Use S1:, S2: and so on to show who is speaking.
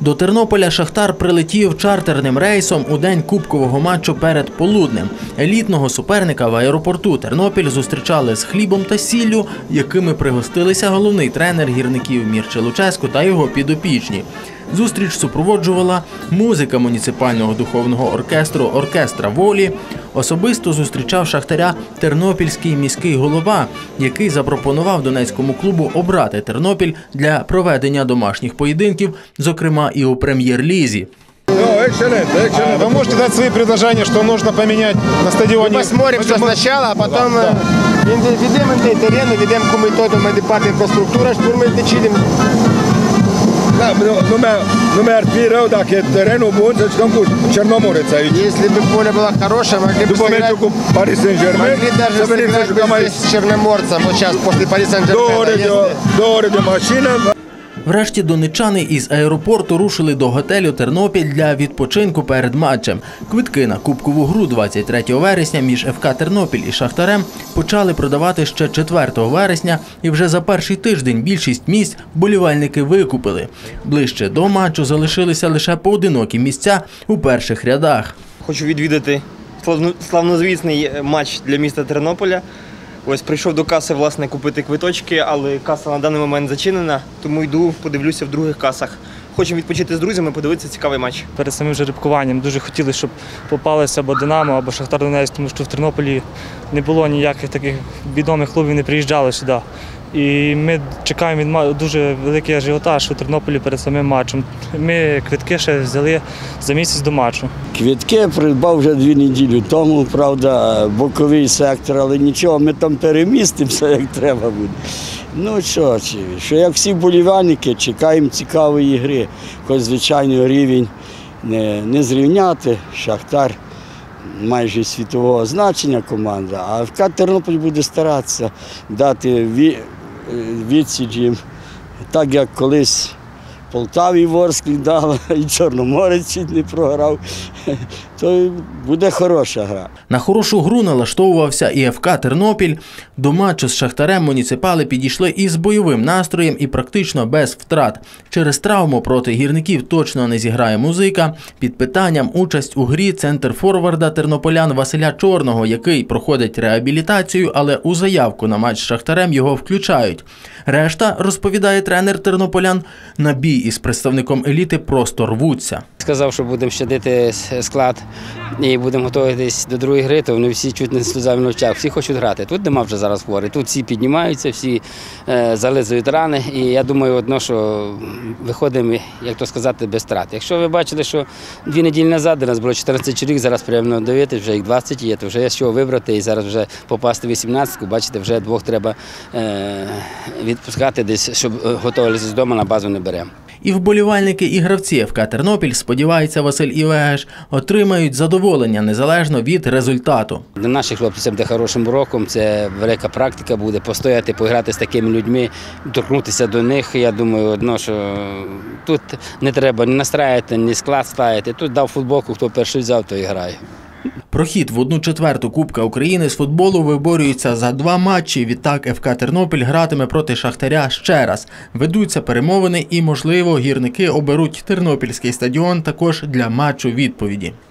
S1: До Тернополя Шахтар прилетів чартерним рейсом у день кубкового матчу перед полуднем. Елітного суперника в аеропорту Тернопіль зустрічали з хлібом та сіллю, якими пригостилися головний тренер гірників Мірче Луческо та його підопічні. Зустріч супроводжувала музика муніципального духовного оркестру Оркестра волі. Особисто зустрічав шахтаря тернопільський міський голова, який запропонував донецькому клубу обрати Тернопіль для проведення домашніх поєдинків, зокрема і у прем'єр-лізі.
S2: Ну, экселент,
S3: А
S2: экселент.
S3: Вы можете дать свои предложения, что нужно поменять на стадионе?
S4: Посмотрим все
S3: Чтобы-
S4: сначала, а потом
S3: Да, да.
S4: э, ведем эти террены, ведем комитетом департ инфраструктура, штурмы дичидим.
S2: Da, nu- numer, numer fi rău dacă e terenul bun, să jucăm cu Cernomoreț aici.
S4: Если бы поле было хорошее, могли бы
S2: După
S4: сыграть,
S2: meciul cu Paris Saint-Germain,
S4: могли даже
S2: să venim să
S4: сыграть
S2: jucăm
S4: бы
S2: aici
S4: здесь с Черноморцем, вот сейчас после Пари
S2: două
S4: Сан-Жермена.
S2: ore, de,
S4: Если-
S2: două ore de mașină.
S1: Врешті донечани із аеропорту рушили до готелю Тернопіль для відпочинку перед матчем. Квитки на кубкову гру 23 вересня між ФК Тернопіль і Шахтарем почали продавати ще 4 вересня, і вже за перший тиждень більшість місць вболівальники викупили. Ближче до матчу залишилися лише поодинокі місця у перших рядах.
S5: Хочу відвідати славнозвісний е, матч для міста Тернополя. Ось прийшов до каси власне купити квиточки, але каса на даний момент зачинена, тому йду, подивлюся в других касах. Хочемо відпочити з друзями, подивитися цікавий матч.
S6: перед самим жеребкуванням дуже хотіли, щоб попалися або Динамо, або Шахтар Донець, тому що в Тернополі не було ніяких таких відомих клубів, не приїжджали сюди. І ми чекаємо від дуже великий ажіотаж у Тернополі перед самим матчем. Ми квитки ще взяли за місяць до матчу.
S7: Квітки придбав вже дві неділі тому, правда, боковий сектор, але нічого, ми там перемістимося, як треба буде. Ну що, що як всі болівальники, чекаємо цікавої гри, хоч звичайно рівень не, не зрівняти. Шахтар майже світового значення команда, а ФК Тернопіль буде старатися дати відсіч їм, так як колись Полтаві Ворський дала, і Чорноморець не програв, то буде хороша гра.
S1: На хорошу гру налаштовувався і ФК Тернопіль. До матчу з Шахтарем муніципали підійшли із бойовим настроєм і практично без втрат. Через травму проти гірників точно не зіграє музика. Під питанням участь у грі центр форварда тернополян Василя Чорного, який проходить реабілітацію, але у заявку на матч з Шахтарем його включають. Решта, розповідає тренер тернополян, на бій із представником еліти просто рвуться.
S8: Сказав, що будемо щадити склад і будемо готуватись до другої гри, то вони всі чуть не сльозами на очах, всі хочуть грати. Тут нема вже зараз хворих, тут всі піднімаються, всі е, зализують рани. І я думаю, одно, що виходимо, як то сказати, без втрат. Якщо ви бачили, що дві неділі назад у нас було 14 чоловік, зараз приємно дивитися, вже їх 20 є, то вже є з чого вибрати і зараз вже попасти в 18-ку, бачите, вже двох треба е, відпускати десь, щоб е, готувалися з дому, на базу не беремо.
S1: І вболівальники і гравці ФК Тернопіль, сподівається Василь Івегеш, отримають задоволення незалежно від результату.
S8: Для наших хлопців це буде хорошим роком, це велика практика буде постояти, пограти з такими людьми, торкнутися до них. Я думаю, одно, що тут не треба ні настраювати, ні склад ставити. Тут дав футболку, хто перший взяв, той і грає.
S1: Прохід в одну четверту Кубка України з футболу виборюється за два матчі. Відтак ФК Тернопіль гратиме проти Шахтаря ще раз. Ведуться перемовини і, можливо, гірники оберуть тернопільський стадіон також для матчу відповіді.